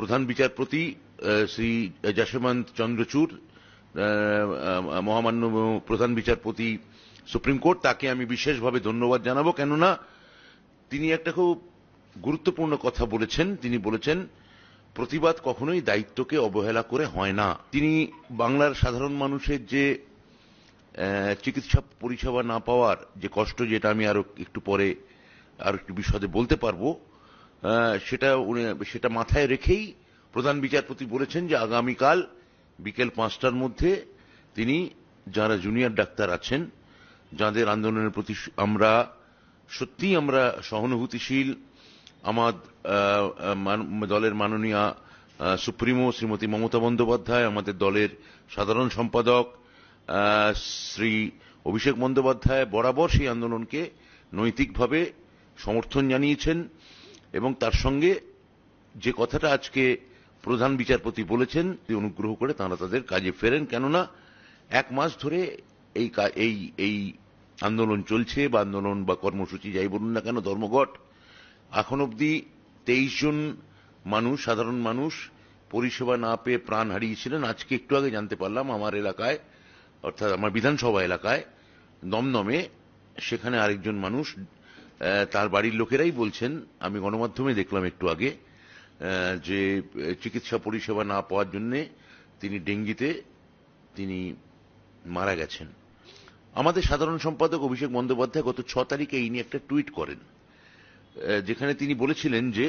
প্রধান বিচারপতি শ্রী যশবন্ত চন্দ্রচূড় মহামান্য প্রধান বিচারপতি সুপ্রিম কোর্ট, তাকে আমি বিশেষভাবে ধন্যবাদ জানাব। কেননা তিনি একটা খুব গুরুত্বপূর্ণ কথা বলেছেন। তিনি বলেছেন, প্রতিবাদ কখনোই দায়িত্বকে অবহেলা করে হয় না। তিনি বাংলার সাধারণ মানুষের যে চিকিৎসা পরিষেবা না পাওয়ার যে কষ্ট, যেটা আমি আরও একটু পরে, আর একটু বিশদে বলতে পারব সেটা সেটা মাথায় রেখেই প্রধান বিচারপতি বলেছেন যে আগামীকাল বিকেল পাঁচটার মধ্যে তিনি, যারা জুনিয়র ডাক্তার আছেন, যাদের আন্দোলনের প্রতি আমরা সত্যিই আমরা সহানুভূতিশীল, আমার দলের মাননীয় সুপ্রিমো শ্রীমতী মমতা বন্দ্যোপাধ্যায়, আমাদের দলের সাধারণ সম্পাদক শ্রী অভিষেক বন্দ্যোপাধ্যায় বরাবর সেই আন্দোলনকে নৈতিকভাবে সমর্থন জানিয়েছেন। এবং তার সঙ্গে যে কথাটা আজকে প্রধান বিচারপতি বলেছেন অনুগ্রহ করে তাঁরা তাদের কাজে ফেরেন, কেননা এক মাস ধরে এই এই এই আন্দোলন চলছে বা আন্দোলন বা কর্মসূচি যাই বলুন না কেন, ধর্মঘট। এখন অবধি তেইশ জন মানুষ, সাধারণ মানুষ পরিষেবা না পেয়ে প্রাণ হারিয়েছিলেন। আজকে একটু আগে জানতে পারলাম আমার এলাকায়, অর্থাৎ আমার বিধানসভা এলাকায়, দমদমে সেখানে আরেকজন মানুষ তার বাড়ির লোকেরাই বলছেন, আমি গণমাধ্যমে দেখলাম একটু আগে যে চিকিৎসা পরিষেবা না পাওয়ার জন্য তিনি ডেঙ্গিতে তিনি মারা গেছেন। আমাদের সাধারণ সম্পাদক অভিষেক বন্দ্যোপাধ্যায় গত ছ তারিখে এই নিয়ে একটা টুইট করেন যেখানে তিনি বলেছিলেন যে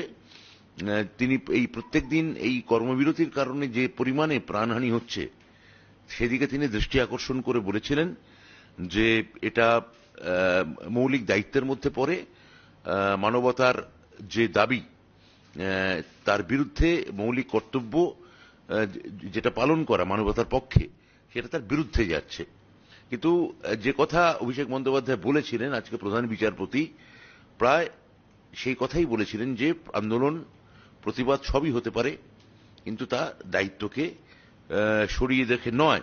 তিনি এই প্রত্যেক দিন এই কর্মবিরতির কারণে যে পরিমাণে প্রাণহানি হচ্ছে, সেদিকে তিনি দৃষ্টি আকর্ষণ করে বলেছিলেন যে এটা মৌলিক দায়িত্বের মধ্যে পড়ে মানবতার যে দাবি তার বিরুদ্ধে মৌলিক কর্তব্য যেটা পালন করা মানবতার পক্ষে, সেটা তার বিরুদ্ধে যাচ্ছে। কিন্তু যে কথা অভিষেক বন্দ্যোপাধ্যায় বলেছিলেন, আজকে প্রধান বিচারপতি প্রায় সেই কথাই বলেছিলেন যে, আন্দোলন, প্রতিবাদ সবই হতে পারে, কিন্তু তা দায়িত্বকে সরিয়ে দেখে নয়।